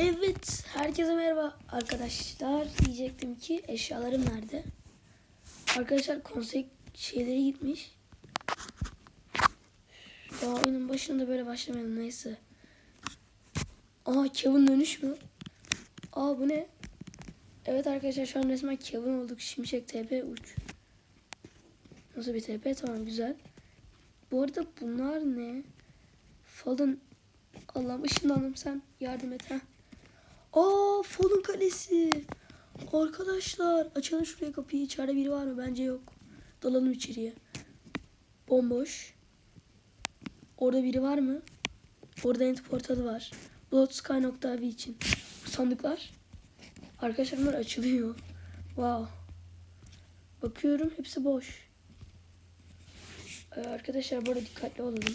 Evet, herkese merhaba arkadaşlar. Diyecektim ki eşyalarım nerede? Arkadaşlar konsey şeyleri gitmiş. Ya oyunun başında böyle başlamayalım neyse. Aa Kevin dönüş mü? Aa bu ne? Evet arkadaşlar şu an resmen Kevin olduk. Şimşek TP uç. Nasıl bir TP? Tamam güzel. Bu arada bunlar ne? Fallen Allah'ım ışınlandım sen yardım et ha. Aa Fallen Kalesi. Arkadaşlar açalım şuraya kapıyı. İçeride biri var mı? Bence yok. Dalalım içeriye. Bomboş. Orada biri var mı? Orada end portalı var. Bloodsky.v için. Sandıklar. Arkadaşlar bunlar açılıyor. Wow. Bakıyorum hepsi boş. Ee, arkadaşlar burada dikkatli olalım.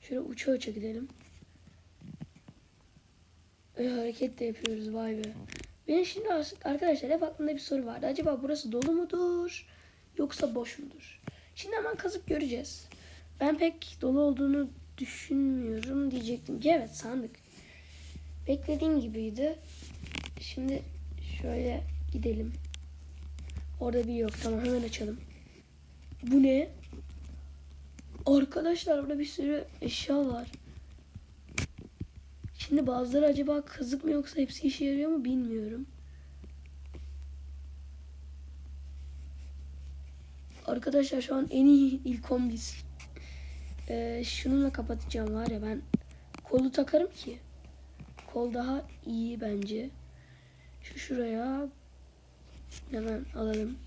Şöyle uça uça gidelim. Öyle hareket de yapıyoruz vay be. Benim şimdi arkadaşlar hep aklımda bir soru vardı. Acaba burası dolu mudur yoksa boş mudur? Şimdi hemen kazıp göreceğiz. Ben pek dolu olduğunu düşünmüyorum diyecektim ki evet sandık. Beklediğim gibiydi. Şimdi şöyle gidelim. Orada bir yok. Tamam hemen açalım. Bu ne? Arkadaşlar burada bir sürü eşya var. Şimdi bazıları acaba kazık mı yoksa hepsi işe yarıyor mu bilmiyorum. Arkadaşlar şu an en iyi ilk 10 biz. Ee, şununla kapatacağım var ya ben kolu takarım ki. Kol daha iyi bence. Şu şuraya hemen alalım.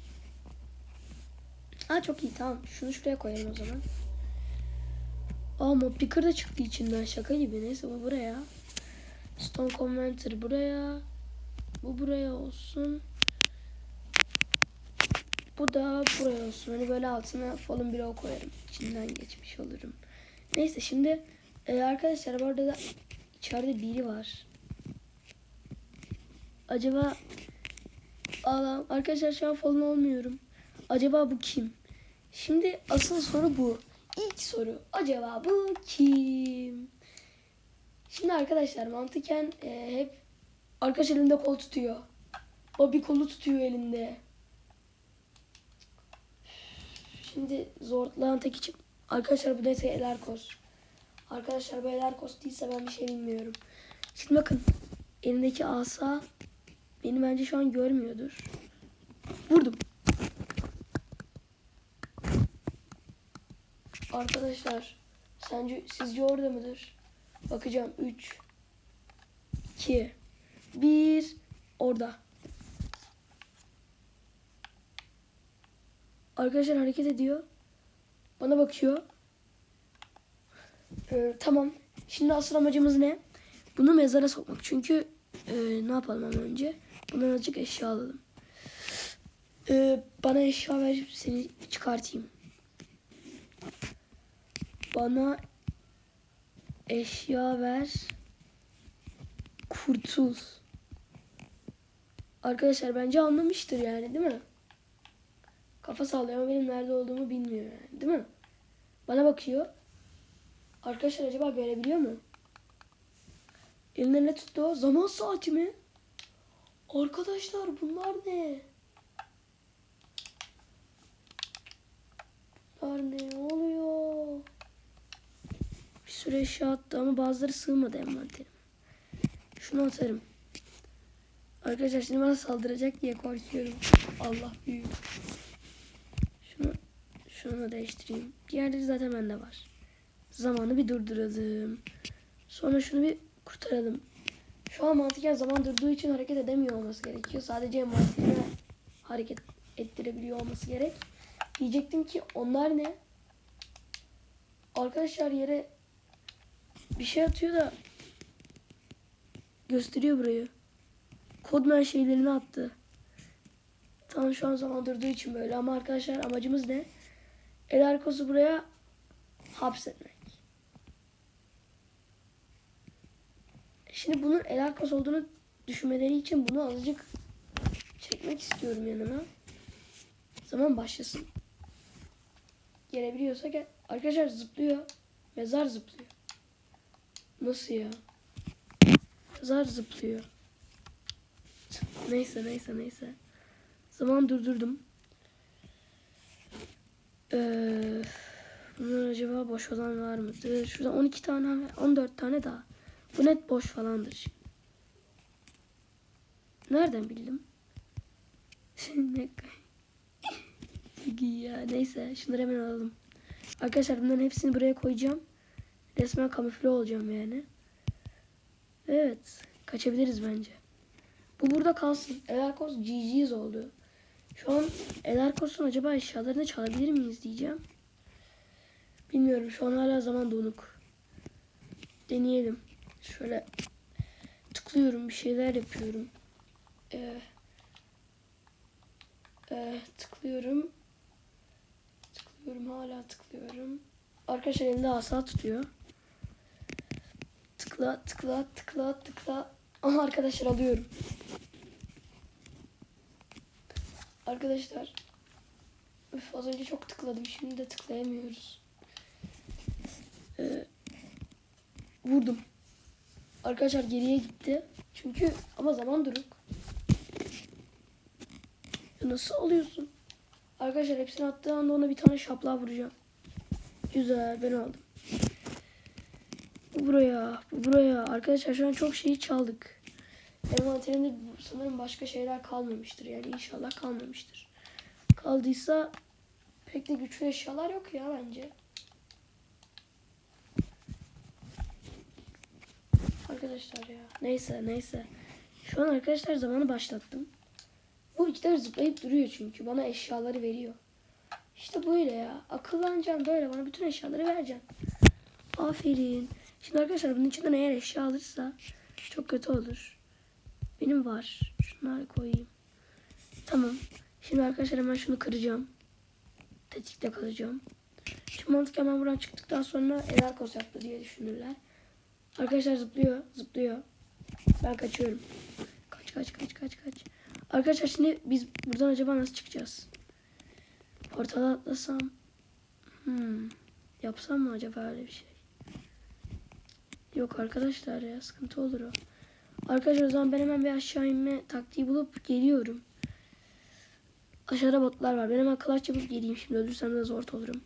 Aa çok iyi tamam. Şunu şuraya koyalım o zaman. Aa Mob Picker da çıktı içinden şaka gibi. Neyse bu buraya. Stone Converter buraya. Bu buraya olsun. Bu da buraya olsun. Hani böyle altına Fallen Blow koyarım. İçinden geçmiş olurum. Neyse şimdi e, arkadaşlar bu arada da içeride biri var. Acaba Allah'ım arkadaşlar şu an Fallen olmuyorum. Acaba bu kim? Şimdi asıl soru bu. İlk soru. Acaba bu kim? Şimdi arkadaşlar mantıken e, hep arkadaş elinde kol tutuyor. Bobby kolu tutuyor elinde. Şimdi zorlayan tek için arkadaşlar bu neyse Elarkos. Arkadaşlar bu Elarkos değilse ben bir şey bilmiyorum. Şimdi bakın elindeki asa beni bence şu an görmüyordur. Vurdum. Arkadaşlar sence sizce orada mıdır? Bakacağım 3 2 1 orada. Arkadaşlar hareket ediyor. Bana bakıyor. Ee, tamam. Şimdi asıl amacımız ne? Bunu mezara sokmak. Çünkü e, ne yapalım hemen önce? Bundan azıcık eşya alalım. Ee, bana eşya ver seni çıkartayım. Bana eşya ver. Kurtul. Arkadaşlar bence anlamıştır yani değil mi? Kafa sallıyor ama benim nerede olduğumu bilmiyor yani değil mi? Bana bakıyor. Arkadaşlar acaba görebiliyor mu? Eline ne tuttu? Zaman saati mi? Arkadaşlar bunlar ne? Bunlar ne oluyor? Bir sürü eşya attı ama bazıları sığmadı envanterime. Şunu atarım. Arkadaşlar şimdi bana saldıracak diye korkuyorum. Allah büyük. Şunu şunu değiştireyim. Diğerleri zaten bende var. Zamanı bir durduralım. Sonra şunu bir kurtaralım. Şu an mantıken zaman durduğu için hareket edemiyor olması gerekiyor. Sadece envanterine hareket ettirebiliyor olması gerek. Diyecektim ki onlar ne? Arkadaşlar yere bir şey atıyor da gösteriyor burayı. Kodman şeylerini attı. Tam şu an zaman durduğu için böyle ama arkadaşlar amacımız ne? El arkası buraya hapsetmek. Şimdi bunun el arkası olduğunu düşünmeleri için bunu azıcık çekmek istiyorum yanıma. Zaman başlasın. Gelebiliyorsa gel. Arkadaşlar zıplıyor. Mezar zıplıyor. Nasıl ya? Zar zıplıyor. Neyse neyse neyse. Zaman durdurdum. Ee, bunlar acaba boş olan var mıdır? Şurada 12 tane 14 tane daha. Bu net boş falandır. Nereden bildim? Çok iyi ya. Neyse şunları hemen alalım. Arkadaşlar bunların hepsini buraya koyacağım. Resmen kamufle olacağım yani. Evet. Kaçabiliriz bence. Bu burada kalsın. Elarkos GG's oldu. Şu an Elarkos'un acaba eşyalarını çalabilir miyiz diyeceğim. Bilmiyorum. Şu an hala zaman donuk. Deneyelim. Şöyle tıklıyorum. Bir şeyler yapıyorum. Ee, ee, tıklıyorum. Tıklıyorum. Hala tıklıyorum. Arkadaşlar elinde asa tutuyor. Tıkla tıkla tıkla tıkla. Aha arkadaşlar alıyorum. Arkadaşlar. Üf, az önce çok tıkladım. Şimdi de tıklayamıyoruz. Ee, vurdum. Arkadaşlar geriye gitti. Çünkü ama zaman duruk. Ya nasıl alıyorsun? Arkadaşlar hepsini attığı anda ona bir tane şaplığa vuracağım. Güzel ben aldım. Bu buraya, bu buraya. Arkadaşlar şu an çok şeyi çaldık. Envanterimde sanırım başka şeyler kalmamıştır. Yani inşallah kalmamıştır. Kaldıysa pek de güçlü eşyalar yok ya bence. Arkadaşlar ya. Neyse neyse. Şu an arkadaşlar zamanı başlattım. Bu bir zıplayıp duruyor çünkü. Bana eşyaları veriyor. İşte böyle ya. Akıllanacaksın böyle. Bana bütün eşyaları vereceksin. Aferin. Şimdi arkadaşlar bunun içinden eğer eşya alırsa çok kötü olur. Benim var. Şunları koyayım. Tamam. Şimdi arkadaşlar hemen şunu kıracağım. Tetikte kalacağım. Şimdi mantıken ben buradan çıktıktan sonra Elarkos yaptı diye düşünürler. Arkadaşlar zıplıyor. Zıplıyor. Ben kaçıyorum. Kaç kaç kaç kaç kaç. Arkadaşlar şimdi biz buradan acaba nasıl çıkacağız? Portala atlasam. Hmm. Yapsam mı acaba öyle bir şey? Yok arkadaşlar ya sıkıntı olur o. Arkadaşlar o zaman ben hemen bir aşağı inme taktiği bulup geliyorum. Aşağıda botlar var. Ben hemen clutch yapıp geleyim. Şimdi ölürsem de zor olurum.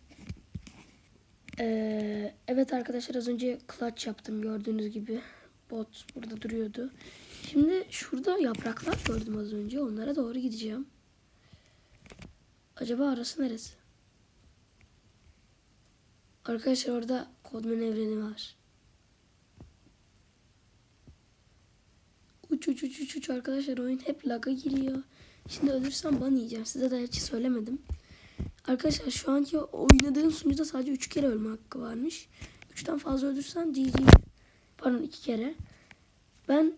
Ee, evet arkadaşlar az önce clutch yaptım gördüğünüz gibi. Bot burada duruyordu. Şimdi şurada yapraklar gördüm az önce. Onlara doğru gideceğim. Acaba arası neresi? Arkadaşlar orada Kodman evreni var. Uç uç uç uç uç arkadaşlar oyun hep laga giriyor. Şimdi ölürsem ban yiyeceğim. Size de hiç söylemedim. Arkadaşlar şu anki oynadığım sunucuda sadece 3 kere ölme hakkı varmış. 3'ten fazla ölürsen GG. Pardon 2 kere. Ben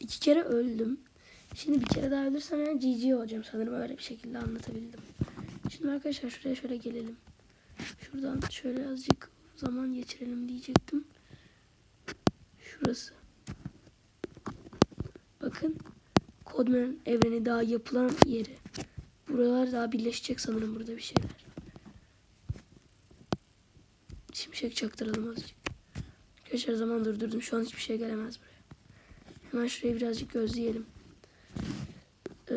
2 kere öldüm. Şimdi bir kere daha ölürsem yani GG olacağım sanırım öyle bir şekilde anlatabildim. Şimdi arkadaşlar şuraya şöyle gelelim. Şuradan şöyle azıcık zaman geçirelim diyecektim. Şurası. Bakın. Codman evreni daha yapılan yeri. Buralar daha birleşecek sanırım burada bir şeyler. Şimşek çaktıralım azıcık. Arkadaşlar zaman durdurdum. Şu an hiçbir şey gelemez buraya. Hemen şurayı birazcık gözleyelim. Ee,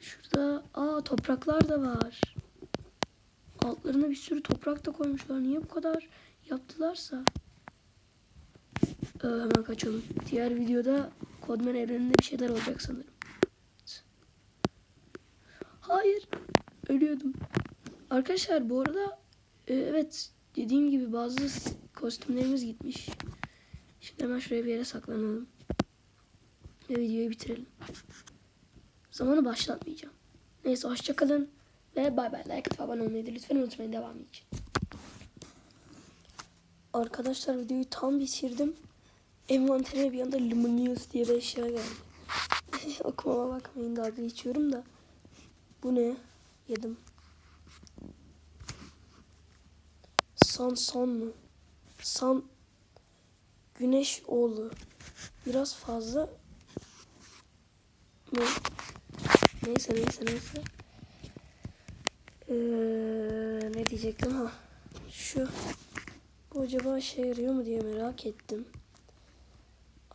şurada aa topraklar da var. Altlarına bir sürü toprak da koymuşlar. Niye bu kadar yaptılarsa? Ee, hemen kaçalım. Diğer videoda Kodman evreninde bir şeyler olacak sanırım. Hayır. Ölüyordum. Arkadaşlar bu arada e, evet dediğim gibi bazı kostümlerimiz gitmiş. Şimdi hemen şuraya bir yere saklanalım. Ve videoyu bitirelim. Zamanı başlatmayacağım. Neyse hoşçakalın. Ve bay bay. Like atıp abone olmayı da lütfen unutmayın devam için. Arkadaşlar videoyu tam bitirdim. Envanterime bir anda Luminous diye bir eşya geldi. Okumama bakmayın dalga geçiyorum da. Bu ne? Yedim. San son mu? San Güneş oğlu. Biraz fazla mı? Neyse neyse neyse. Ee, ne diyecektim ha? Şu bu acaba işe yarıyor mu diye merak ettim.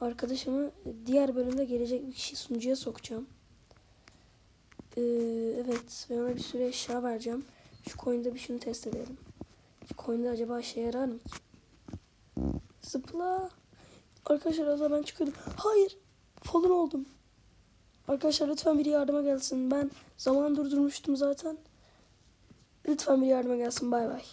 Arkadaşımı diğer bölümde gelecek bir kişi sunucuya sokacağım. Ee, evet ben ona bir sürü eşya vereceğim. Şu coin'de bir şunu test edelim. Şu coin'de acaba işe yarar mı? Zıpla. Arkadaşlar az ben çıkıyordum. Hayır. Fallen oldum. Arkadaşlar lütfen biri yardıma gelsin. Ben zaman durdurmuştum zaten. Lütfen biri yardıma gelsin. Bay bay.